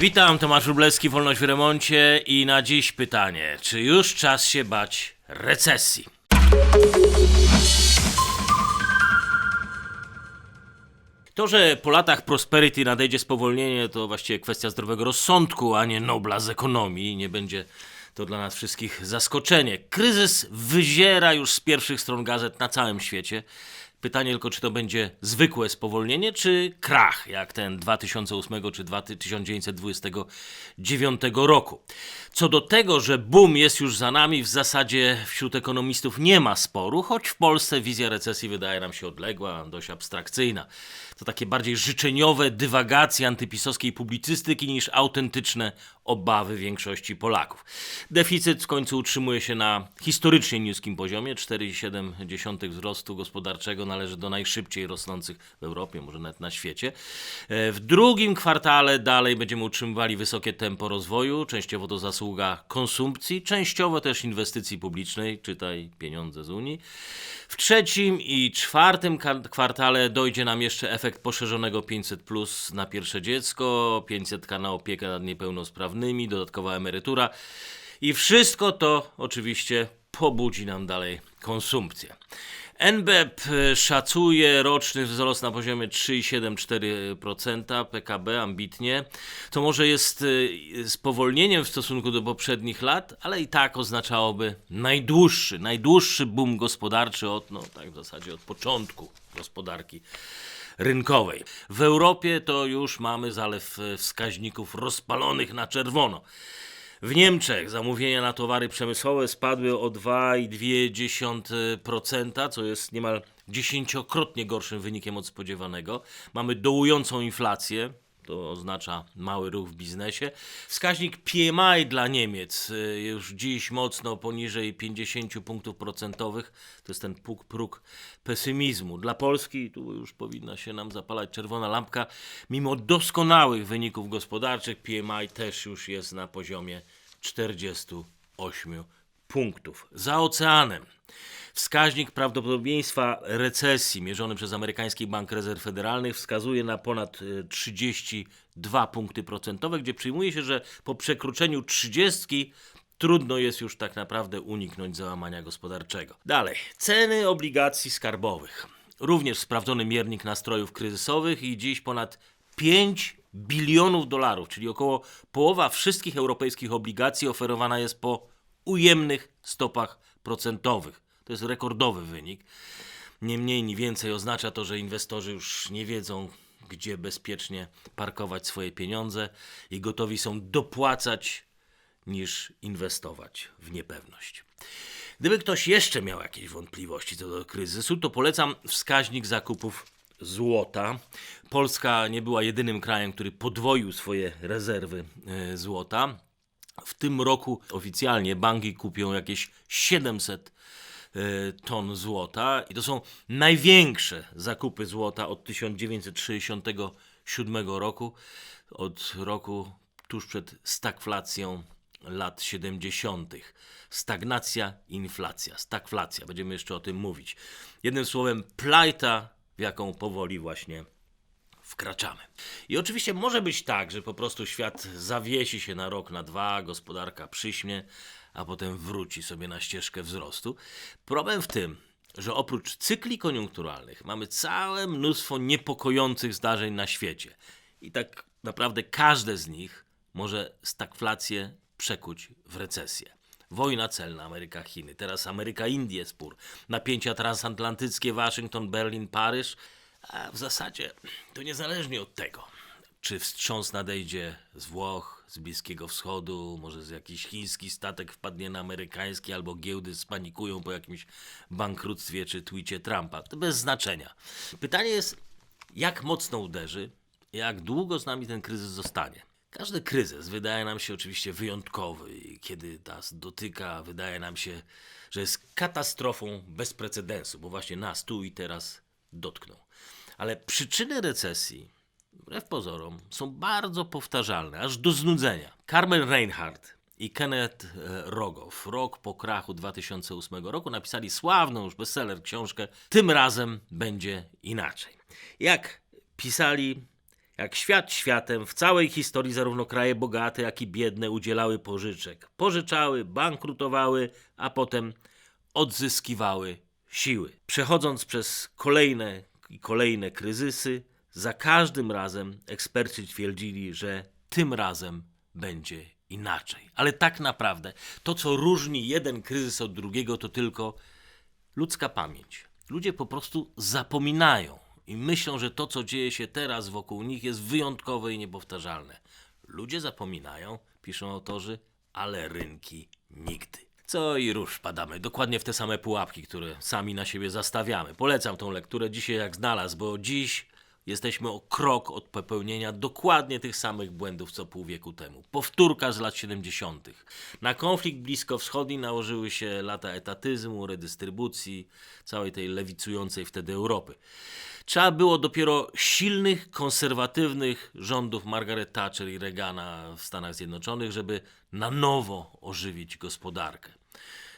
Witam, Tomasz Wróblewski, Wolność w Remoncie i na dziś pytanie, czy już czas się bać recesji? To, że po latach prosperity nadejdzie spowolnienie, to właściwie kwestia zdrowego rozsądku, a nie nobla z ekonomii. Nie będzie to dla nas wszystkich zaskoczenie. Kryzys wyziera już z pierwszych stron gazet na całym świecie. Pytanie tylko, czy to będzie zwykłe spowolnienie, czy krach, jak ten 2008 czy 1929 roku. Co do tego, że boom jest już za nami, w zasadzie wśród ekonomistów nie ma sporu, choć w Polsce wizja recesji wydaje nam się odległa, dość abstrakcyjna. To takie bardziej życzeniowe dywagacje antypisowskiej publicystyki niż autentyczne obawy większości Polaków. Deficyt w końcu utrzymuje się na historycznie niskim poziomie. 4,7 wzrostu gospodarczego należy do najszybciej rosnących w Europie, może nawet na świecie. E, W drugim kwartale dalej będziemy utrzymywali wysokie tempo rozwoju, częściowo to zasługa konsumpcji, częściowo też inwestycji publicznej, czytaj pieniądze z Unii. W trzecim i czwartym kwartale dojdzie nam jeszcze efekt poszerzonego 500 plus na pierwsze dziecko, 500 na opiekę nad niepełnosprawnymi, dodatkowa emerytura i wszystko to oczywiście pobudzi nam dalej konsumpcję. NBP szacuje roczny wzrost na poziomie 3,74% PKB ambitnie, co może jest y, spowolnieniem w stosunku do poprzednich lat, ale i tak oznaczałoby najdłuższy, najdłuższy boom gospodarczy od, no tak w zasadzie od początku gospodarki rynkowej. W Europie to już mamy zalew e, wskaźników rozpalonych na czerwono. W Niemczech zamówienia na towary przemysłowe spadły o 2,2%, co jest niemal dziesięciokrotnie gorszym wynikiem od spodziewanego. Mamy dołującą inflację, to oznacza mały ruch w biznesie. Wskaźnik PMI dla Niemiec y, już dziś mocno poniżej 50 punktów procentowych. To jest ten puk, próg pesymizmu. Dla Polski tu już powinna się nam zapalać czerwona lampka. Mimo doskonałych wyników gospodarczych PMI też już jest na poziomie 48 punktów. Za oceanem. Wskaźnik prawdopodobieństwa recesji mierzony przez amerykański Bank Rezerw Federalnych wskazuje na ponad y, 32 punkty procentowe, gdzie przyjmuje się, że po przekroczeniu 30 trudno jest już tak naprawdę uniknąć załamania gospodarczego. Dalej, ceny obligacji skarbowych. Również sprawdzony miernik nastrojów kryzysowych i dziś ponad 5 bilionów dolarów, czyli około połowa wszystkich europejskich obligacji oferowana jest po ujemnych stopach procentowych. To jest rekordowy wynik. Nie mniej, ni więcej oznacza to, że inwestorzy już nie wiedzą, gdzie bezpiecznie parkować swoje pieniądze i gotowi są dopłacać niż inwestować w niepewność. Gdyby ktoś jeszcze miał jakieś wątpliwości co do kryzysu, to polecam wskaźnik zakupów złota. Polska nie była jedynym krajem, który podwoił swoje rezerwy e, złota. W tym roku oficjalnie banki kupią jakieś 700 e, ton złota i to są największe zakupy złota od 1967 roku, od roku tuż przed stagflacją lat 70. Stagnacja, inflacja, stagflacja, będziemy jeszcze o tym mówić. Jednym słowem, plajta, w jaką powoli właśnie wkraczamy. I oczywiście może być tak, że po prostu świat zawiesi się na rok, na dwa, gospodarka przyśnie, a potem wróci sobie na ścieżkę wzrostu. Problem w tym, że oprócz cykli koniunkturalnych mamy całe mnóstwo niepokojących zdarzeń na świecie. I tak naprawdę każde z nich może stagflację przekuć w recesję. Wojna celna Ameryka-Chiny, teraz Ameryka-Indie spór, napięcia transatlantyckie Waszyngton, Berlin, Paryż, a w zasadzie to niezależnie od tego, czy wstrząs nadejdzie z Włoch, z Bliskiego Wschodu, może z jakiś chiński statek wpadnie na amerykański, albo giełdy spanikują po jakimś bankructwie czy twicie Trumpa. To bez znaczenia. Pytanie jest, jak mocno uderzy, jak długo z nami ten kryzys zostanie. Każdy kryzys wydaje nam się oczywiście wyjątkowy i kiedy nas dotyka, wydaje nam się, że jest katastrofą bez precedensu, bo właśnie nas tu i teraz dotknął. Ale przyczyny recesji, wbrew pozorom, są bardzo powtarzalne, aż do znudzenia. Carmen Reinhardt i Kenneth e, Rogoff rok po krachu 2008 roku napisali sławną już bestseller książkę Tym razem będzie inaczej. Jak pisali, Jak świat światem, w całej historii zarówno kraje bogate, jak i biedne udzielały pożyczek. Pożyczały, bankrutowały, a potem odzyskiwały siły. Przechodząc przez kolejne i kolejne kryzysy, za każdym razem eksperci twierdzili, że tym razem będzie inaczej. Ale tak naprawdę to, co różni jeden kryzys od drugiego, to tylko ludzka pamięć. Ludzie po prostu zapominają i myślą, że to, co dzieje się teraz wokół nich, jest wyjątkowe i niepowtarzalne. Ludzie zapominają, piszą autorzy, ale rynki nigdy. Co i rusz padamy, dokładnie w te same pułapki, które sami na siebie zastawiamy. Polecam tą lekturę dzisiaj jak znalazł, bo dziś jesteśmy o krok od popełnienia dokładnie tych samych błędów co pół wieku temu. Powtórka z lat 70. Na konflikt bliskowschodni nałożyły się lata etatyzmu, redystrybucji, całej tej lewicującej wtedy Europy. Trzeba było dopiero silnych, konserwatywnych rządów Margaret Thatcher i Reagana w Stanach Zjednoczonych, żeby na nowo ożywić gospodarkę.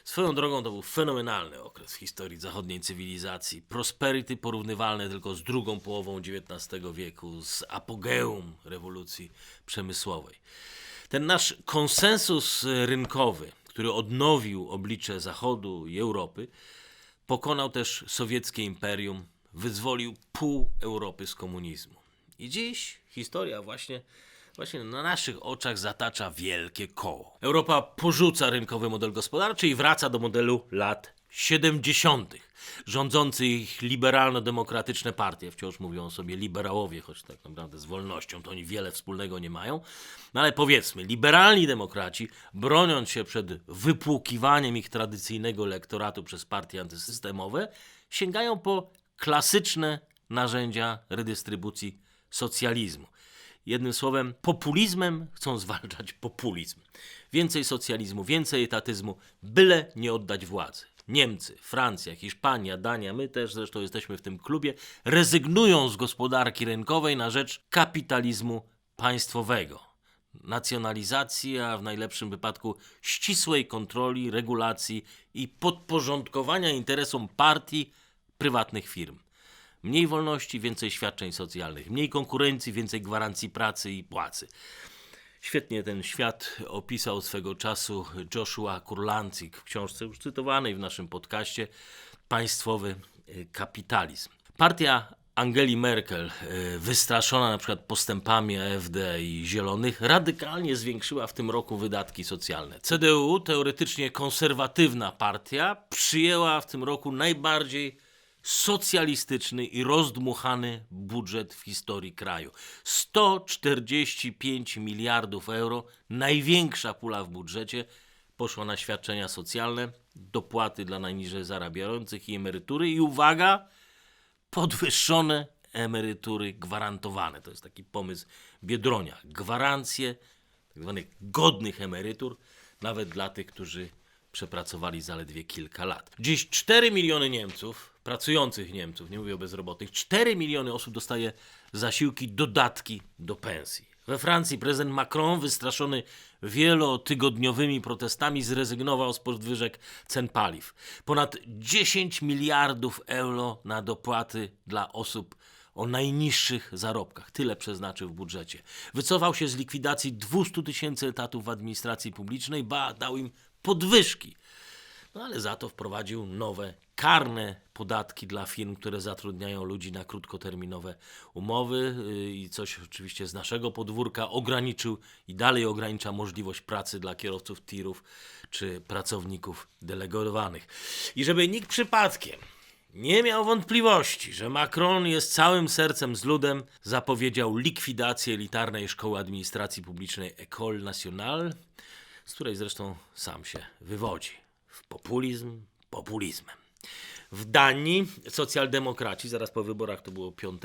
Swoją drogą to był fenomenalny okres w historii zachodniej cywilizacji. Prosperity porównywalne tylko z drugą połową XIX wieku, z apogeum rewolucji przemysłowej. Ten nasz konsensus rynkowy, który odnowił oblicze Zachodu i Europy, pokonał też sowieckie imperium, wyzwolił pół Europy z komunizmu. I dziś historia właśnie, właśnie na naszych oczach zatacza wielkie koło. Europa porzuca rynkowy model gospodarczy i wraca do modelu lat 70. Rządzący ich liberalno-demokratyczne partie, wciąż mówią sobie liberałowie, choć tak naprawdę z wolnością to oni wiele wspólnego nie mają. No ale powiedzmy, liberalni demokraci, broniąc się przed wypłukiwaniem ich tradycyjnego elektoratu przez partie antysystemowe, sięgają po klasyczne narzędzia redystrybucji socjalizmu. Jednym słowem, populizmem chcą zwalczać populizm. Więcej socjalizmu, więcej etatyzmu, byle nie oddać władzy. Niemcy, Francja, Hiszpania, Dania, my też zresztą jesteśmy w tym klubie, rezygnują z gospodarki rynkowej na rzecz kapitalizmu państwowego. Nacjonalizacji, a w najlepszym wypadku ścisłej kontroli, regulacji i podporządkowania interesom partii prywatnych firm. Mniej wolności, więcej świadczeń socjalnych, mniej konkurencji, więcej gwarancji pracy i płacy. Świetnie ten świat opisał swego czasu Joshua Kurlancik w książce już cytowanej w naszym podcaście Państwowy y, kapitalizm. Partia Angeli Merkel, y, wystraszona na przykład postępami AfD i Zielonych, radykalnie zwiększyła w tym roku wydatki socjalne. CDU, teoretycznie konserwatywna partia, przyjęła w tym roku najbardziej socjalistyczny i rozdmuchany budżet w historii kraju. 145 miliardów euro, największa pula w budżecie, poszła na świadczenia socjalne, dopłaty dla najniżej zarabiających i emerytury i uwaga, podwyższone emerytury gwarantowane. To jest taki pomysł Biedronia. Gwarancje tak zwanych godnych emerytur, nawet dla tych, którzy przepracowali zaledwie kilka lat. Dziś 4 miliony Niemców, pracujących Niemców, nie mówię o bezrobotnych, 4 miliony osób dostaje zasiłki, dodatki do pensji. We Francji prezydent Macron, wystraszony wielotygodniowymi protestami, zrezygnował z podwyżek cen paliw. Ponad 10 miliardów euro na dopłaty dla osób o najniższych zarobkach. Tyle przeznaczył w budżecie. Wycofał się z likwidacji 200 tysięcy etatów w administracji publicznej, ba, dał im podwyżki. No ale za to wprowadził nowe karne podatki dla firm, które zatrudniają ludzi na krótkoterminowe umowy yy, i coś oczywiście z naszego podwórka ograniczył i dalej ogranicza możliwość pracy dla kierowców tirów czy pracowników delegowanych. I żeby nikt przypadkiem nie miał wątpliwości, że Macron jest całym sercem z ludem, zapowiedział likwidację elitarnej szkoły administracji publicznej École Nationale, z której zresztą sam się wywodzi. W populizm populizmem. W Danii socjaldemokraci, zaraz po wyborach to było 5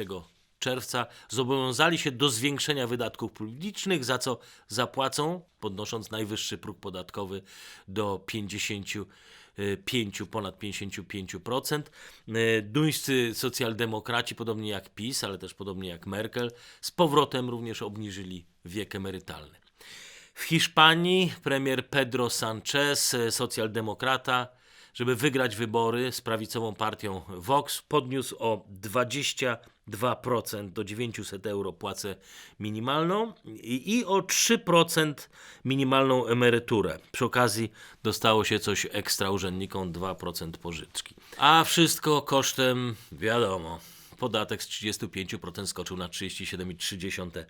czerwca, zobowiązali się do zwiększenia wydatków publicznych, za co zapłacą, podnosząc najwyższy próg podatkowy do 55, ponad 55%. E, Duńscy socjaldemokraci, podobnie jak PiS, ale też podobnie jak Merkel, z powrotem również obniżyli wiek emerytalny. W Hiszpanii premier Pedro Sanchez, socjaldemokrata, żeby wygrać wybory z prawicową partią Vox, podniósł o 22% do 900 euro płacę minimalną i, i o 3% minimalną emeryturę. Przy okazji dostało się coś ekstra urzędnikom 2% pożyczki. A wszystko kosztem, wiadomo, podatek z 35% skoczył na 37,3%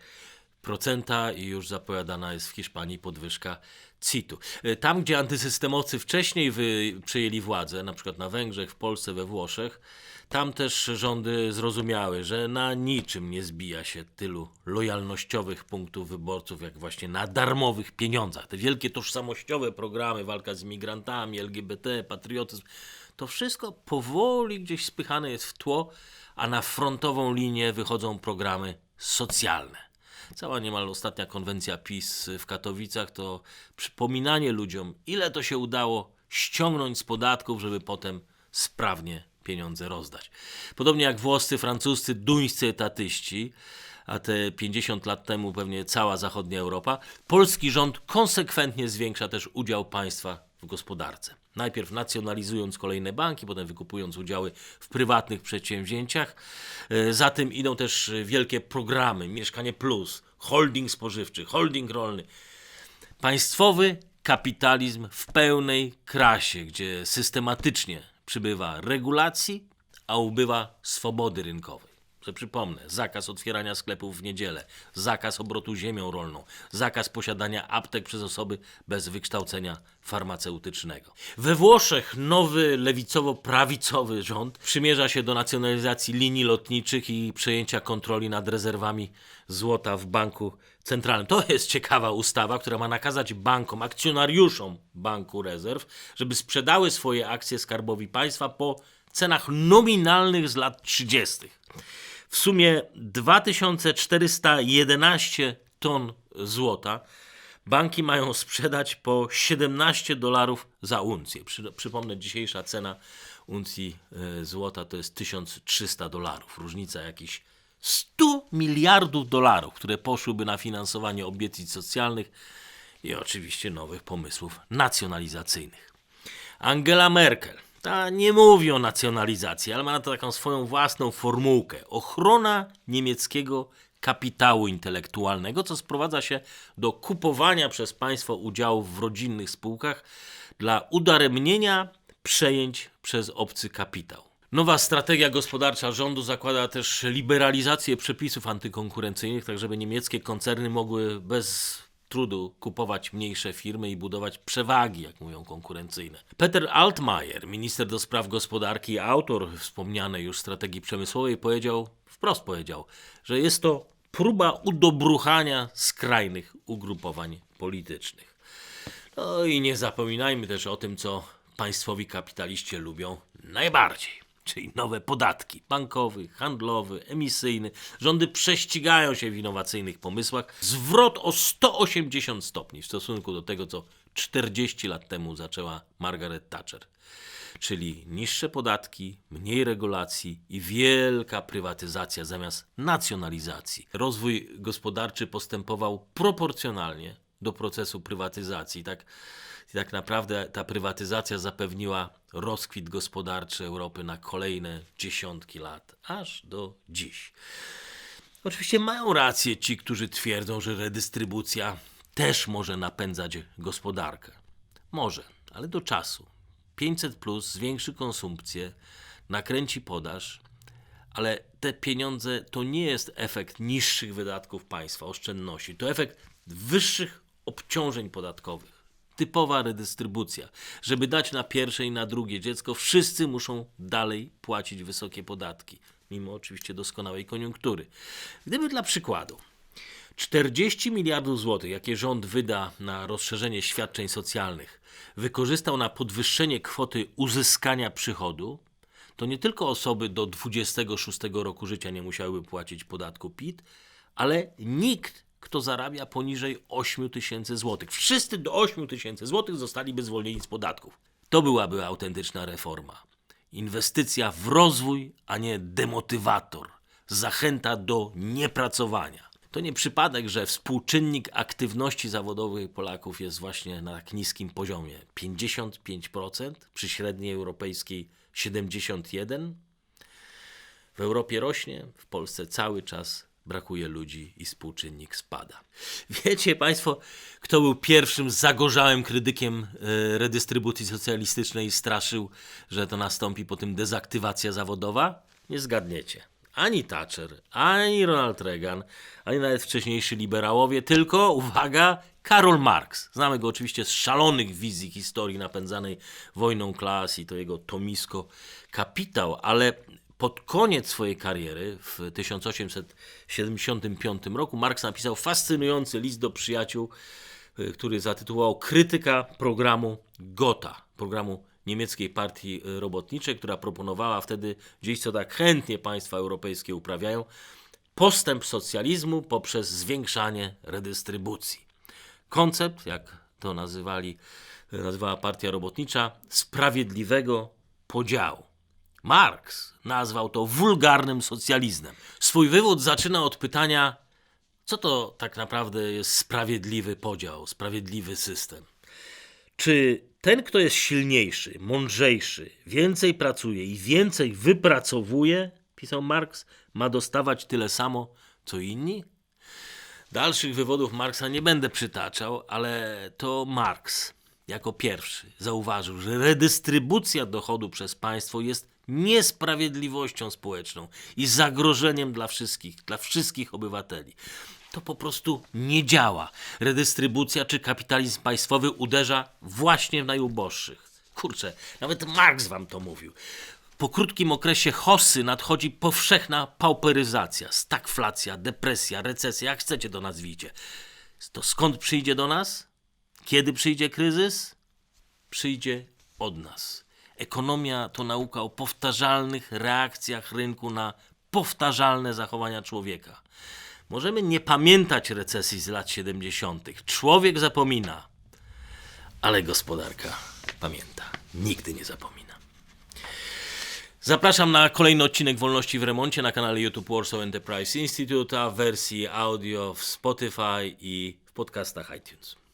i już zapowiadana jest w Hiszpanii podwyżka CIT-u. Y, Tam, gdzie antysystemowcy wcześniej wy, przejęli władzę, na przykład na Węgrzech, w Polsce, we Włoszech, tam też rządy zrozumiały, że na niczym nie zbija się tylu lojalnościowych punktów wyborców, jak właśnie na darmowych pieniądzach. Te wielkie tożsamościowe programy, walka z imigrantami, LGBT, patriotyzm, to wszystko powoli gdzieś spychane jest w tło, a na frontową linię wychodzą programy socjalne. Cała niemal ostatnia konwencja PiS w Katowicach to przypominanie ludziom, ile to się udało ściągnąć z podatków, żeby potem sprawnie pieniądze rozdać. Podobnie jak włoscy, francuscy, duńscy etatyści, a te 50 lat temu pewnie cała zachodnia Europa, polski rząd konsekwentnie zwiększa też udział państwa w gospodarce. Najpierw nacjonalizując kolejne banki, potem wykupując udziały w prywatnych przedsięwzięciach. E, Za tym idą też wielkie programy, Mieszkanie Plus, holding spożywczy, holding rolny. Państwowy kapitalizm w pełnej krasie, gdzie systematycznie przybywa regulacji, a ubywa swobody rynkowej. Przypomnę, zakaz otwierania sklepów w niedzielę, zakaz obrotu ziemią rolną, zakaz posiadania aptek przez osoby bez wykształcenia farmaceutycznego. We Włoszech nowy lewicowo-prawicowy rząd przymierza się do nacjonalizacji linii lotniczych i przejęcia kontroli nad rezerwami złota w banku centralnym. To jest ciekawa ustawa, która ma nakazać bankom, akcjonariuszom Banku Rezerw, żeby sprzedały swoje akcje skarbowi państwa po cenach nominalnych z lat 30. W sumie 2411 ton złota banki mają sprzedać po 17 dolarów za uncję. Przy, przypomnę, dzisiejsza cena uncji e, złota to jest 1300 dolarów. Różnica jakichś 100 miliardów dolarów, które poszłyby na finansowanie obietnic socjalnych i oczywiście nowych pomysłów nacjonalizacyjnych. Angela Merkel. Ta nie mówi o nacjonalizacji, ale ma na to taką swoją własną formułkę. Ochrona niemieckiego kapitału intelektualnego, co sprowadza się do kupowania przez państwo udziałów w rodzinnych spółkach dla udaremnienia przejęć przez obcy kapitał. Nowa strategia gospodarcza rządu zakłada też liberalizację przepisów antykonkurencyjnych, tak żeby niemieckie koncerny mogły bez trudu kupować mniejsze firmy i budować przewagi, jak mówią, konkurencyjne. Peter Altmaier, minister do spraw gospodarki i autor wspomnianej już strategii przemysłowej, powiedział, wprost powiedział, że jest to próba udobruchania skrajnych ugrupowań politycznych. No i nie zapominajmy też o tym, co państwowi kapitaliści lubią najbardziej, czyli nowe podatki bankowy, handlowy, emisyjny. Rządy prześcigają się w innowacyjnych pomysłach. Zwrot o 180 stopni w stosunku do tego, co 40 lat temu zaczęła Margaret Thatcher. Czyli niższe podatki, mniej regulacji i wielka prywatyzacja zamiast nacjonalizacji. Rozwój gospodarczy postępował proporcjonalnie do procesu prywatyzacji. Tak, tak naprawdę ta prywatyzacja zapewniła rozkwit gospodarczy Europy na kolejne dziesiątki lat, aż do dziś. Oczywiście mają rację ci, którzy twierdzą, że redystrybucja też może napędzać gospodarkę. Może, ale do czasu. 500 plus zwiększy konsumpcję, nakręci podaż, ale te pieniądze to nie jest efekt niższych wydatków państwa, oszczędności. To efekt wyższych obciążeń podatkowych. Typowa redystrybucja. Żeby dać na pierwsze i na drugie dziecko, wszyscy muszą dalej płacić wysokie podatki, mimo oczywiście doskonałej koniunktury. Gdyby dla przykładu 40 miliardów złotych, jakie rząd wyda na rozszerzenie świadczeń socjalnych, wykorzystał na podwyższenie kwoty uzyskania przychodu, to nie tylko osoby do 26 roku życia nie musiałyby płacić podatku PIT, ale nikt, kto zarabia poniżej 8 tysięcy złotych. Wszyscy do 8 tysięcy złotych zostaliby zwolnieni z podatków. To byłaby autentyczna reforma. Inwestycja w rozwój, a nie demotywator. Zachęta do niepracowania. To nie przypadek, że współczynnik aktywności zawodowej Polaków jest właśnie na tak niskim poziomie 55%, przy średniej europejskiej 71%. W Europie rośnie, w Polsce cały czas brakuje ludzi i współczynnik spada. Wiecie Państwo, kto był pierwszym zagorzałym krytykiem e, redystrybucji socjalistycznej i straszył, że to nastąpi po tym dezaktywacja zawodowa? Nie zgadniecie. Ani Thatcher, ani Ronald Reagan, ani nawet wcześniejsi liberałowie, tylko, uwaga, Karol Marx. Znamy go oczywiście z szalonych wizji historii napędzanej wojną klas i to jego tomisko Kapitał, ale pod koniec swojej kariery w 1875 roku Marx napisał fascynujący list do przyjaciół, y, który zatytułował Krytyka programu Gotha, programu niemieckiej partii robotniczej, która proponowała wtedy gdzieś co tak chętnie państwa europejskie uprawiają, postęp socjalizmu poprzez zwiększanie redystrybucji. Koncept, jak to nazywali, nazywała partia robotnicza, sprawiedliwego podziału. Marx nazwał to wulgarnym socjalizmem. Swój wywód zaczyna od pytania, co to tak naprawdę jest sprawiedliwy podział, sprawiedliwy system. Czy ten, kto jest silniejszy, mądrzejszy, więcej pracuje i więcej wypracowuje, pisał Marx, ma dostawać tyle samo, co inni? Dalszych wywodów Marksa nie będę przytaczał, ale to Marx jako pierwszy zauważył, że redystrybucja dochodu przez państwo jest niesprawiedliwością społeczną i zagrożeniem dla wszystkich, dla wszystkich obywateli. To po prostu nie działa. Redystrybucja czy kapitalizm państwowy uderza właśnie w najuboższych. Kurczę, nawet Marx wam to mówił. Po krótkim okresie hossy nadchodzi powszechna pauperyzacja, stagflacja, depresja, recesja, jak chcecie to nazwijcie. To skąd przyjdzie do nas? Kiedy przyjdzie kryzys? Przyjdzie od nas. Ekonomia to nauka o powtarzalnych reakcjach rynku na powtarzalne zachowania człowieka. Możemy nie pamiętać recesji z lat 70. Człowiek zapomina, ale gospodarka pamięta. Nigdy nie zapomina. Zapraszam na kolejny odcinek Wolności w Remoncie na kanale YouTube Warsaw Enterprise Institute, a w wersji audio w Spotify i w podcastach iTunes.